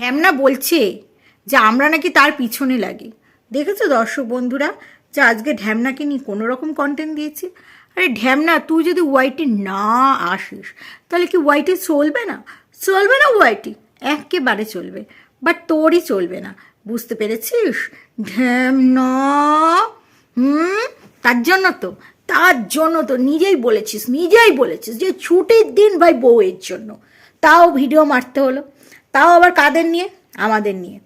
হ্যামনা বলছে যে আমরা নাকি তার পিছনে লাগি। দেখেছ দর্শক বন্ধুরা, যে আজকে ঢ্যামনাকে নিয়ে কোনো রকম কন্টেন্ট দিয়েছি? আরে ঢ্যামনা, তুই যদি ওয়াইটি না আসিস, তাহলে কি ওয়াইটি চলবে না? চলবে না ওয়াইটি একেবারে চলবে। বাট তোরই চলবে না। বুঝতে পেরেছিস? ঢ্যামনা, হুম? তার জন্য তো, তার জন্য তো নিজেই বলেছিস নিজেই বলেছিস যে ছুটির দিন ভাই বউয়ের জন্য। তাও ভিডিও মারতে হলো। তাও আবার কাদের নিয়ে? আমাদের নিয়ে।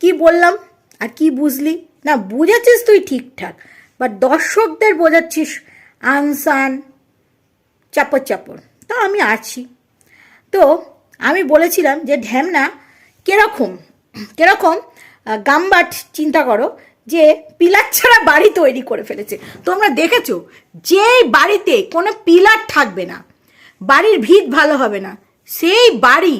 কি বললাম আর কি বুঝলি? না, বুঝেছিস তুই ঠিকঠাক বাট দর্শকদের বোঝাচ্ছিস আনসান চাপড় চাপড় তা আমি আছি। তো আমি বলেছিলাম যে, ঢ্যামনা, কীরকম কীরকম গামবাট চিন্তা করো যে, পিলার ছাড়া বাড়ি তৈরি করে ফেলেছে। তোমরা দেখেছ? যে বাড়িতে কোনো পিলার থাকবে না, বাড়ির ভিত ভালো হবে না সেই বাড়ি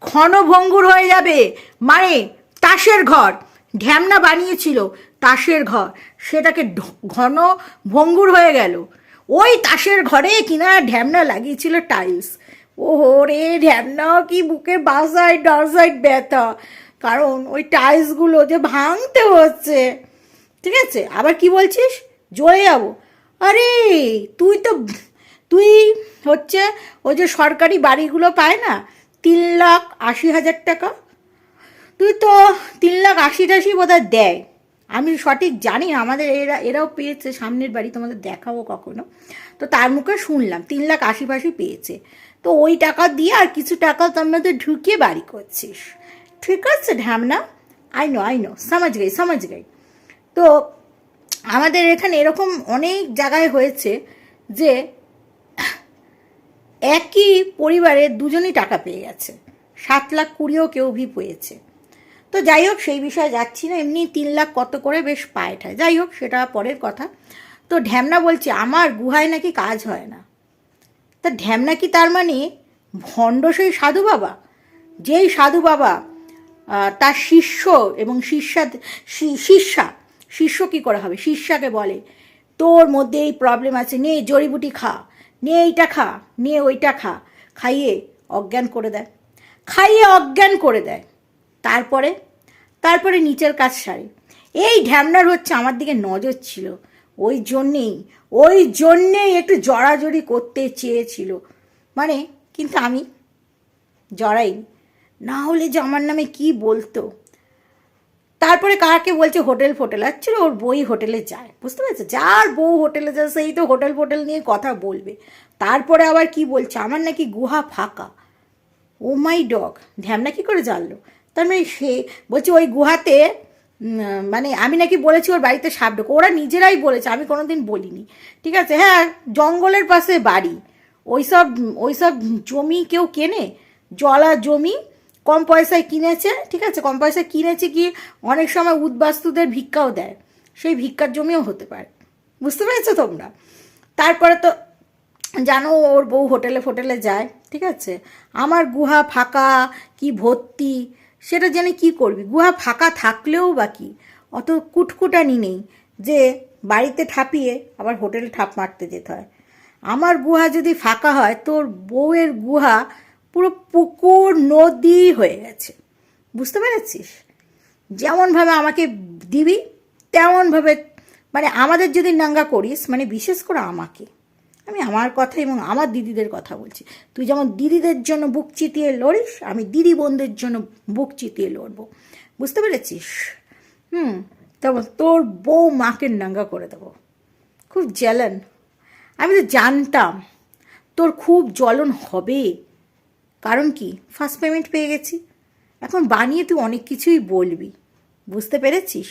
ক্ষণভঙ্গুর হয়ে যাবে। মানে তাসের ঘর। ঢ্যামনা বানিয়েছিল তাসের ঘর। সেটাকে ঘন ভঙ্গুর হয়ে গেল। ওই তাসের ঘরে কিনা ঢ্যামনা লাগিয়েছিল টাইলস। ওহো রে ঢ্যামনা কি বুকে বা সাইড ব্যথা। কারণ ওই টাইলসগুলো যে ভাঙতে হচ্ছে। ঠিক আছে? আবার কি বলছিস? জ্বলে যাব। আরে, তুই তো তুই হচ্ছে ওই যে সরকারি বাড়িগুলো পায় না, তিন লাখ আশি হাজার টাকা? তুই তো তিন লাখ আশি টাশি বোধহয় দেয়। আমি সঠিক জানি আমাদের এরা, এরাও পেয়েছে, সামনের বাড়ি তোমাদের দেখাবো কখনো। তো তার মুখে শুনলাম, তিন লাখ আশি ফাশি পেয়েছে। তো ওই টাকা দিয়ে আর কিছু টাকা মধ্যে ঢুকিয়ে বাড়ি করছিস। ঠিক আছে, ঢ্যামনা? আই নো আই নো সমাজ গাই সমাজ গাই। তো আমাদের এখানে এরকম অনেক জায়গায় হয়েছে যে একই পরিবারে দুজনই টাকা পেয়ে গেছে। সাত লাখ কুড়িও কেউ ভি পেয়েছে তো যাই হোক, সেই বিষয়ে যাচ্ছি না। এমনি তিন লাখ কত করে বেশ পায় ঠায়। যাই হোক, সেটা পরের কথা। তো ঢ্যামনা বলছে, আমার গুহায় নাকি কাজ হয় না? তা ঢ্যামনা কি তার মানে ভণ্ড সেই সাধু বাবা? যেই সাধু বাবা তার শিষ্য এবং শিষ্যা শিষ্যা, শিষ্য কি করে হবে? শিষ্যাকে বলে, তোর মধ্যে এই প্রবলেম আছে, নে, জড়িবুটি খা। নে এইটা খা নিয়ে ওইটা খা। খাইয়ে অজ্ঞান করে দেয়। খাইয়ে অজ্ঞান করে দেয়। তারপরে তারপরে নিচের কাজ সারে। এই ঢ্যামনার হচ্ছে আমার দিকে নজর ছিল। ওই জন্যেই ওই জন্যেই একটু জড়াজড়ি করতে চেয়েছিল। মানে কিন্তু আমি জড়াই না হলে যে আমার নামে কি বলতো? তারপরে কাকে বলছে হোটেল ফোটেল? আচ্ছা ওর বই হোটেলে যায়, বুঝতে পেরেছ? যার বউ হোটেলে যায়, সেই তো হোটেল ফোটেল নিয়ে কথা বলবে। তারপরে আবার কি বলছে? আমার নাকি গুহা ফাঁকা। ও মাই ডগ, ঢ্যামনা কি করে জানলো? তার মানে সে বলছে, ওই গুহাতে মানে আমি নাকি বলেছি ওর বাড়িতে সাপ ঢোকে। ওরা নিজেরাই বলেছে, আমি কোনো দিন বলিনি। ঠিক আছে? হ্যাঁ জঙ্গলের পাশে বাড়ি। ওইসব ওইসব জমি কেউ কেনে? জলা জমি কম পয়সায় কিনেছে, ঠিক আছে? কম পয়সায় কিনেছে কি অনেক সময় উদ্বাস্তুদের ভিক্ষাও দেয়। সেই ভিক্ষার জমিও হতে পারে। বুঝতে পেরেছ তোমরা? তারপরে তো জানো ওর বউ হোটেলে ফোটেলে যায়, ঠিক আছে? আমার গুহা ফাঁকা কি ভর্তি, সেটা জেনে কি করবি? গুহা ফাঁকা থাকলেও বা কি? অত কুটকুটানি নেই যে বাড়িতে ঠাপিয়ে আবার হোটেলে ঠাপ মারতে যেতে হয়। আমার গুহা যদি ফাঁকা হয়, তোর বউয়ের গুহা পুরো পুকুর, নদী হয়ে গেছে। বুঝতে পেরেছিস? যেমনভাবে আমাকে দিবি, তেমনভাবে মানে আমাদের যদি নাঙ্গা করিস মানে বিশেষ করে আমাকে, আমি আমার কথা এবং আমার দিদিদের কথা বলছি। তুই যেমন দিদিদের জন্য বুক চিতিয়ে লড়িস, আমি দিদি বোনদের জন্য বুক চিতিয়ে লড়বো। বুঝতে পেরেছিস? হুম তখন তোর বউ মাকে নাঙ্গা করে দেবো। খুব জ্বালান। আমি তো জানতাম, তোর খুব জ্বলন হবে। কারণ কি? ফার্স্ট পেমেন্ট পেয়ে গেছি। এখন বানিয়ে তুই অনেক কিছুই বলবি। বুঝতে পেরেছিস?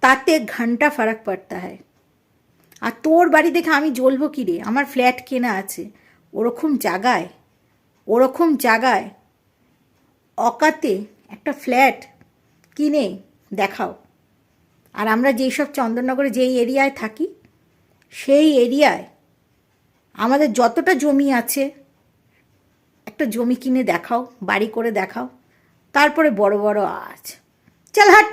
তাতে ঘণ্টা ফারাক পড়তা হয়। আর তোর বাড়ি দেখে আমি জ্বলবো কি রে? আমার ফ্ল্যাট কেনা আছে। ওরকম জায়গায় ওরকম জায়গায় অকাতে একটা ফ্ল্যাট কিনে দেখাও। আর আমরা যেই সব চন্দননগরে যেই এরিয়ায় থাকি, সেই এরিয়ায় আমাদের যতটা জমি আছে একটা জমি কিনে দেখাও বাড়ি করে দেখাও তারপরে বড় বড় আজ চল হাট।